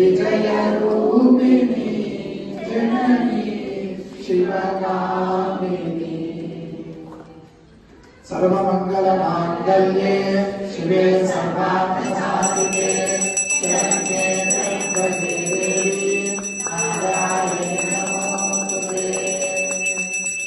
विजयरूपिणि जननी शिवकामिनि सर्वमङ्गलमाङ्गल्ये शिवे सर्वार्थसाधिके